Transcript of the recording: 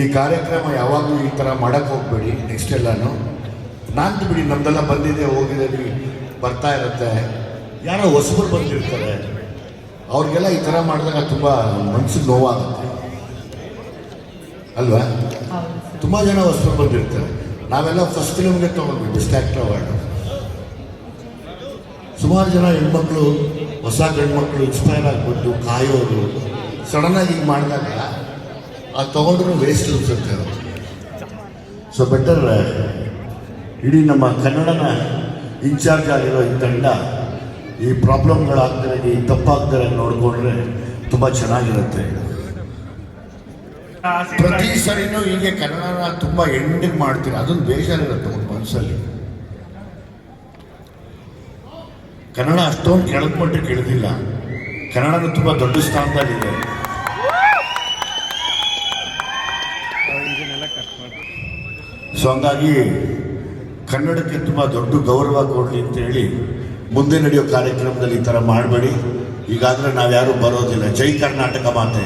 ಈ ಕಾರ್ಯಕ್ರಮ ಯಾವಾಗಲೂ ಈ ಥರ ಮಾಡೋಕ್ಕೆ ಹೋಗ್ಬೇಡಿ ನೆಕ್ಸ್ಟ್ ಎಲ್ಲನೂ. ನಾನು ಬಿಡಿ ನಮ್ದೆಲ್ಲ ಬಂದಿದೆ ಹೋಗಿದೆ ಬಿಡಿ ಬರ್ತಾ ಇರುತ್ತೆ. ಯಾರೋ ಹೊಸಬರು ಬಂದಿರ್ತಾರೆ. ಅವ್ರಿಗೆಲ್ಲ ಈ ಥರ ಮಾಡಿದಾಗ ತುಂಬ ಮನ್ಸಿಗೆ ನೋವಾಗುತ್ತೆ. ಅಲ್ವಾ? ತುಂಬ ಜನ ಹೊಸಬರು ಬಂದಿರ್ತಾರೆ. ನಾವೆಲ್ಲ ಫಸ್ಟ್ ಫಿಲಮ್ಗೆ ತೊಗೊಂಡ್ವಿ ಬೆಸ್ಟ್ ಆ್ಯಕ್ಟರ್ ಅವಾರ್ಡು. ಸುಮಾರು ಜನ ಹೆಣ್ಮಕ್ಳು ಹೊಸ ಗಂಡ್ಮಕ್ಳು ಇನ್ಸ್ಪೈರ್ ಆಗಿಬಿಟ್ಟು ಕಾಯೋರು ಸಡನ್ನಾಗಿ ಈಗ ಮಾಡಿದಾಗ ಅದು ತೊಗೊಂಡ್ರೂ ವೇಸ್ಟ್ ಅನ್ಸುತ್ತೆ ಅದು ಸೊ ಬೆಟರ್ ಇಡೀ ನಮ್ಮ ಕನ್ನಡನ ಇನ್ಚಾರ್ಜ್ ಆಗಿರೋ ಈ ತಂಡ ಈ ಪ್ರಾಬ್ಲಮ್ಗಳಾಗ್ತಾರೆ ಈ ತಪ್ಪಾಗ್ತಾರೆ ನೋಡಿಕೊಂಡ್ರೆ ತುಂಬ ಚೆನ್ನಾಗಿರುತ್ತೆ. ಪ್ರತಿ ಸರಿನೂ ಹೀಗೆ ಕನ್ನಡನ ತುಂಬ ಎಂಡಿಗೆ ಮಾಡ್ತೀರ ಅದೊಂದು ಬೇಜಾರಿರುತ್ತೆ ಒಂದು ಮನಸ್ಸಲ್ಲಿ ಕನ್ನಡ ಅಷ್ಟೊಂದು ಕೆಳದ ಮಟ್ಟಕ್ಕೆ ಇಳಿದಿಲ್ಲ ಕನ್ನಡನ ತುಂಬ ದೊಡ್ಡ ಸ್ಥಾನದಲ್ಲಿದೆ. ಸೊ ಹಂಗಾಗಿ ಕನ್ನಡಕ್ಕೆ ತುಂಬ ದೊಡ್ಡ ಗೌರವ ಕೊಡಲಿ ಅಂತ ಹೇಳಿ ಮುಂದೆ ನಡೆಯೋ ಕಾರ್ಯಕ್ರಮದಲ್ಲಿ ಈ ಥರ ಮಾಡಬೇಡಿ. ನಾವು ನಾವ್ಯಾರೂ ಬರೋದಿಲ್ಲ. ಜೈ ಕರ್ನಾಟಕ ಮಾತೆ.